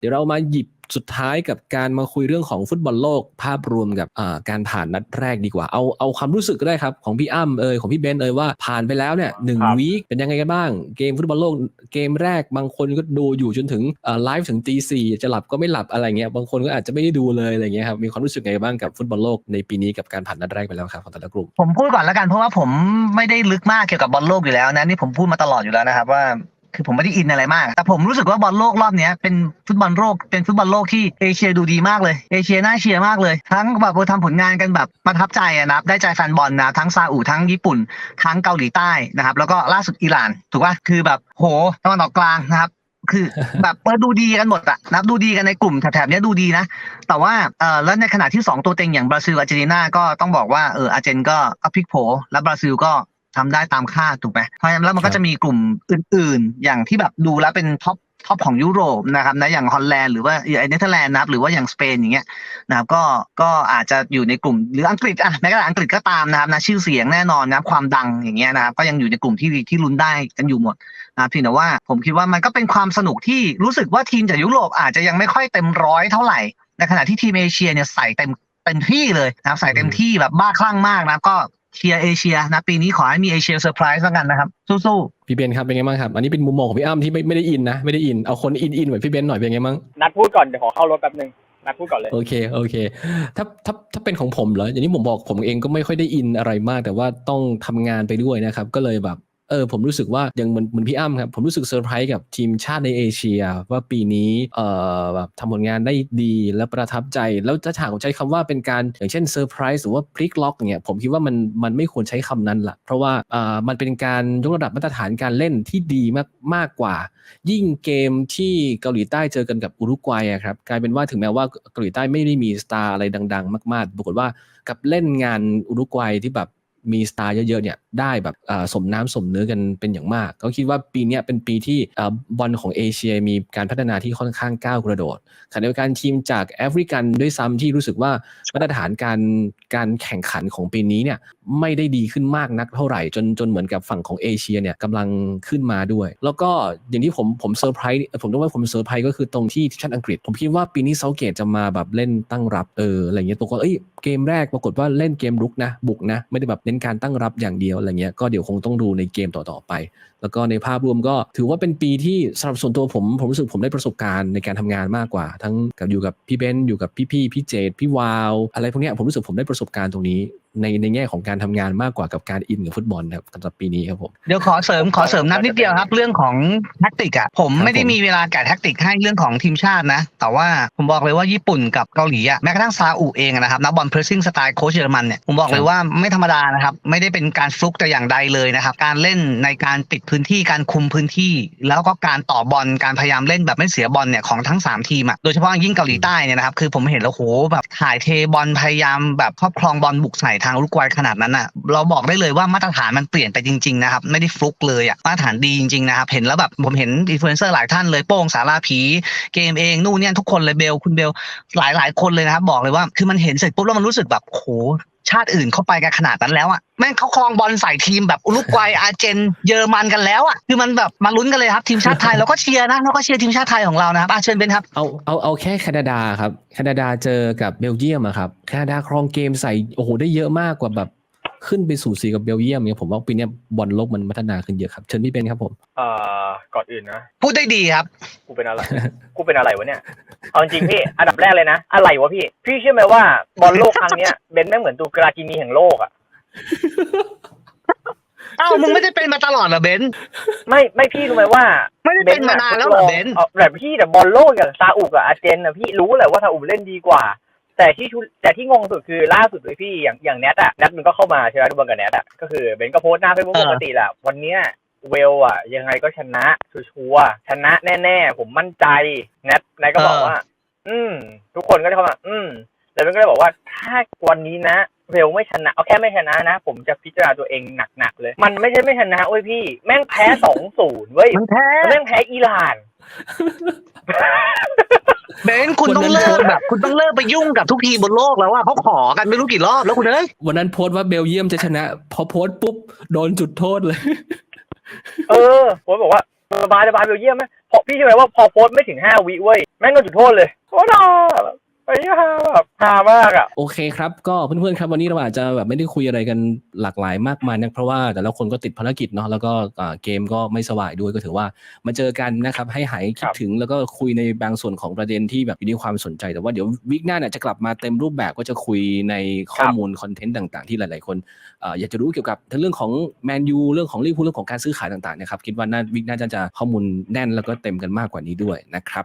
เดี๋ยวเรามาหยิบสุดท้ายกับการมาคุยเรื่องของฟุตบอลโลกภาพรวมกับอ่าการผ่านนัดแรกดีกว่า เอาเอาความรู้สึกก็ได้ครับ ของพี่อ้ำเอยของพี่เบนเอยว่าผ่านไปแล้วเนี่ยหนึ่งครับวีคเป็นยังไงกันบ้าง เกมฟุตบอลโลกเกมแรกบางคนก็ดูอยู่จนถึงอ่าไลฟ์ถึงตีสี่จะหลับก็ไม่หลับอะไรเงี้ยบางคนก็อาจจะไม่ได้ดูเลยอะไรเงี้ยครับมีความรู้สึกไงบ้างกับฟุตบอลโลกในปีนี้กับการผ่านนัดแรกไปแล้วครับของแต่ละกลุ่มผมพูดก่อนแล้วกันเพราะว่าผมไม่ได้ลึกมากเกี่ยวกับบอลโลกอยู่แล้วนะนี่ผมพูดมาตลอดอยู่แล้วนะครับว่า คือผมไม่ได้อินอะไรมาก แต่ผมรู้สึกว่าบอลโลกรอบนี้เป็นฟุตบอลโลกเป็นฟุตบอลโลกที่เอเชียดูดีมากเลยเอเชียน่าเชียร์มากเลย ทั้งแบบว่าทำผลงานกันแบบประทับใจนะครับได้ใจแฟนบอลนะทั้งซาอุทั้งญี่ปุ่น ทั้งเกาหลีใต้นะครับแล้วก็ล่าสุดอิหร่านถูกป่ะคือแบบโหตะวันออกกลางนะครับคือแบบเปิดดูดีกันหมดอะนับดูดีกันในกลุ่มแถบๆนี้ดูดีนะ แต่ว่าเออแล้วในขณะที่ 2 ตัวเต็งอย่างบราซิลอาร์เจนตินาก็ต้องบอกว่าเอออาร์เจนก็ก็พลิกโผแล้วบราซิลก็ ทำได้ตามคาดถูกไหมเพราะฉะนั้นแล้วมันครัก็บจะมีกลุ่มอื่น ๆ อย่างที่แบบดูแล้วเป็นท็อปท็อปของยุโรปนะครับนะอย่างฮอลแลนด์หรือว่าเนเธอร์แลนด์นะครับหรือว่าอย่างสเปนอย่างเงี้ยนะครับก็ก็อาจจะอยู่ในกลุ่มหรืออังกฤษอะแม้กระทั่งอังกฤษก็ตามนะครับนะชื่อเสียงแน่นอนนะครับความดังอย่างเงี้ยนะครับก็ยังอยู่ในกลุ่มที่ที่ลุ้นได้กันอยู่หมดนะเพียงแต่ว่าผมคิดว่ามันก็เป็นความสนุกที่รู้สึกว่าทีมจากยุโรปอาจจะยังไม่ค่อยเต็มร้อยเท่าไหร่ ในขณะที่ทีมเอเชียเนี่ยใส่เต็มเต็มที่เลยนะครับใส่เต็มที่แบบบ้าคลั่งมากนะก็ เชียร์เอเชียนะปีนี้ขอให้มีเอเชียเซอร์ไพรส์แล้วกันนะครับ สู้พี่เบนครับเป็นไงบ้างครับอันนี้เป็นมุมมองของพี่อ้ำที่ไม่ไม่ได้อินนะไม่ได้อินเอาคนอินอินเหมือนพี่เบนหน่อยเป็นไงบ้างนัดพูดก่อนเดี๋ยวขอเข้ารถแป๊บนึงนัดพูดก่อนเลยโอเคโอเค ถ้าถ้าถ้าเป็นของผมเหรออย่างที่ผมบอกผมเองก็ไม่ค่อยได้อินอะไรมาก แต่ว่าต้องทำงานไปด้วยนะครับ ก็เลยแบบ เออผมรู้สึกว่าอย่างเหมือนเหมือนพี่อ้ำครับ ผมรู้สึกเซอร์ไพรส์กับทีมชาติในเอเชีย ว่าปีนี้เอ่อแบบทำผลงานได้ดีและประทับใจ แล้วจะถามใช้คำว่าเป็นการอย่างเช่นเซอร์ไพรส์หรือว่าพลิกล็อกเนี่ยผมคิดว่ามันมันไม่ควรใช้คำนั้นละเพราะว่าเอ่ามันเป็นการยกระดับมาตรฐานการเล่นที่ดีมากมากกว่า ยิ่งเกมที่เกาหลีใต้เจอกันกับอุรุกวัยครับกลายเป็นว่าถึงแม้ว่าเกาหลีใต้ไม่ได้มีสตาร์อะไรดัง ๆ มาก ๆ ปรากฏว่ากับเล่นงานอุรุกวัยที่แบบ มีสตาร์เยอะๆเนี่ยได้แบบอ่าสมน้ำสมเนื้อกันเป็นอย่างมาก ก็คิดว่าปีเนี้ยเป็นปีที่อ่าบอลของเอเชียมีการพัฒนาที่ค่อนข้างก้าวกระโดดขณะเดียวกันทีมจากแอฟริกันด้วยซ้ำที่รู้สึกว่ามาตรฐานการการแข่งขันของปีนี้เนี่ยไม่ได้ดีขึ้นมากนักเท่าไหร่จนจนเหมือนกับฝั่งของเอเชียเนี่ยกำลังขึ้นมาด้วย แล้วก็อย่างที่ผมผมเซอร์ไพรส์ผมต้องว่าผมเซอร์ไพรส์ก็คือตรงที่ทีมชาติอังกฤษ ผมคิดว่าปีนี้เซาเกตจะมาแบบเล่นตั้งรับเอออะไรเงี้ยตัวก็เอ้ยเกมแรกปรากฏว่าเล่นเกมรุกนะบุกนะไม่ได้แบบเน้นการตั้งรับอย่างเดียวอะไรเงี้ยก็เดี๋ยวคงต้องดูในเกมต่อๆไป แล้วก็ในภาพรวมก็ถือว่าเป็นปีที่สำหรับส่วนตัวผม ผมรู้สึกผมได้ประสบการณ์ในการทำงานมากกว่า ทั้งกับอยู่กับพี่เบนอยู่กับพี่ๆพี่เจดพี่วาว อะไรพวกเนี้ยผมรู้สึกผมได้ประสบการณ์ตรงนี้ ในในแง่ของการทำงานมากกว่ากับการอินกับฟุตบอลครับสำหรับปีนี้ครับผมๆเดี๋ยวขอเสริมขอเสริมนัดนิดเดียวครับ เรื่องของแท็กติกอะผมครับไม่ได้ผมมีเวลาแกะแท็กติกให้เรื่องของทีมชาตินะ แต่ว่าผมบอกเลยว่าญี่ปุ่นกับเกาหลีอะแม้กระทั่งซาอุเองอะนะครับนักบอลเพรสซิ่งสไตล์โค้ชเยอรมันเนี่ยผมบอกเลยว่าไม่ธรรมดานะครับ ไม่ได้เป็นการฟลุกแต่อย่างใดเลยนะครับ การเล่นในการปิดพื้นที่การคุมพื้นที่ แล้วก็การต่อบอลการพยายามเล่นแบบไม่เสียบอลเนี่ยของทั้ง 3 ทีมอะโดยเฉพาะอย่างยิ่งเกาหลีใต้เนี่ยนะครับคือผมเห็นแล้วโหแบบถ่ายเทบอลพยายามแบบครอบครองบอลบุกใส่ทางอุรุกวัยขนาดนั้นอะเราบอกได้เลยว่ามาตรฐานมันเปลี่ยนไปจริงๆนะครับไม่ได้ฟลุกเลยอะมาตรฐานดีจริงๆนะครับเห็นแล้วแบบผมเห็นอินฟลูเอนเซอร์หลายท่านเลยโป้งสาราผีเกมเองนู่นเนี่ยทุกคนเลยเบลคุณเบลหลายๆคนเลยนะครับบอกเลยว่าคือมันเห็นเสร็จปุ๊บแล้วมันรู้สึกแบบโห ชาติอื่นเข้าไปกันขนาดนั้นแล้วอะแม่งเขาครองบอลใส่ทีมแบบอุรุกวัยอาร์เจน เยอรมันกันแล้วอะคือมันแบบมาลุ้นกันเลยครับทีมชาติไทยเราก็เชียร์นะเราก็เชียร์ทีมชาติไทยของเรานะครับอาเชิญเบนครับเอาเอาเอาแค่แคนาดาครับแคนาดาเจอกับเบลเยียมอะครับแคนาดาครองเกมใส่โอ้โหได้เยอะมากกว่าแบบ ขึ้นไปสู่สีกับเบลเยียมเนี่ยผมว่าปีเนี้ยบอลโลกมันพัฒนาขึ้นเยอะครับ เชิญพี่เป็นครับผมเอ่อก่อนอื่นนะ พูดได้ดีครับ กูเป็นอะไร กูเป็นอะไรวะเนี่ย เอาจริงๆพี่ อันดับแรกเลยนะ อะไรวะพี่ พี่เชื่อไหมว่าบอลโลกครั้งเนี้ยเบนแม่งเหมือนตัวกรากินีแห่งโลกอะอ้าวมึงไม่ได้เป็นมาตลอดเหรอเบนไม่ไม่พี่รู้ไหมว่าไม่ได้เป็นมานานแล้วเหรอเบนอาแบบพี่แต่บอลโลกอย่างซาอุกับอาร์เจนนะพี่รู้แหละว่าซาอุเล่นดีกว่า แต่ที่ชุแต่ที่งงสุดคือล่าสุดเลยพี่อย่างอย่างแนทอะแนทมันก็เข้ามาใช่ไหมดูบอลกับแนทอะก็คือเบนก็โพสต์หน้าเฟซบุ๊กเออปกติแหละวันเนี้ยเวลอะยังไงก็ชนะชัวร์ๆชนะแน่ๆ ผมมั่นใจแนทแนทก็บอกว่า อืม ทุกคนก็เลยเข้ามา อืมแต่เบนก็เลยบอกว่าถ้าวันนี้นะเวลไม่ชนะเอาแค่ไม่ชนะนะ ผมจะพิจารณาตัวเองหนักๆเลย มันไม่ใช่ไม่ชนะเว้ยพี่ แม่งแพ้สองศูนย์เว้ยมันแพ้ แม่งแพ้อิหร่าน เบนคุณต้องเลิกแบบ คุณต้องเลิกไปยุ่งกับทุกทีมบนโลกแล้วว่าเขาขอกันไม่รู้กี่รอบแล้วคุณเอ้ยวันนั้นโพสต์ว่าเบลเยียมจะชนะ พอโพสต์ปุ๊บโดนจุดโทษเลย เออผมบอกว่าสบายสบายเบลเยียมไหมพอพี่ใช่อไหมว่าพอโพสต์ไม่ถึงห้าวิเว้ยแม่งโดนจุดโทษเลยโคตรฮาแบบไอ้เหี้ยฮาแบบฮามากอะ โอเคครับก็เพื่อนๆครับวันนี้เราอาจจะแบบไม่ได้คุยอะไรกันหลากหลายมากมายนะเพราะว่าแต่ละคนก็ติดภารกิจเนาะแล้วก็อ่าเกมก็ไม่สวายด้วยก็ถือว่ามาเจอกันนะครับให้หายคิคดรับถึงแล้วก็คุยในบางส่วนของประเด็นที่แบบอยู่ในความสนใจ แต่ว่าเดี๋ยววิกหน้าเนี่ยจะกลับมาเต็มรูปแบบก็จะคุยในข้อมูลคอนเทนต์ต่าง ๆ ที่หลาย ๆ คนเอ่ออยากจะรู้เกี่ยวกับทั้งเรื่องของแมนยูเรื่องของลิเวอร์พูลเรื่องของการซื้อขายต่างๆนะครับคิดว่าน่าวิกหน้าจะจะข้อมูลแน่นแล้วก็เต็มกันมากกว่านี้ด้วยนะครับ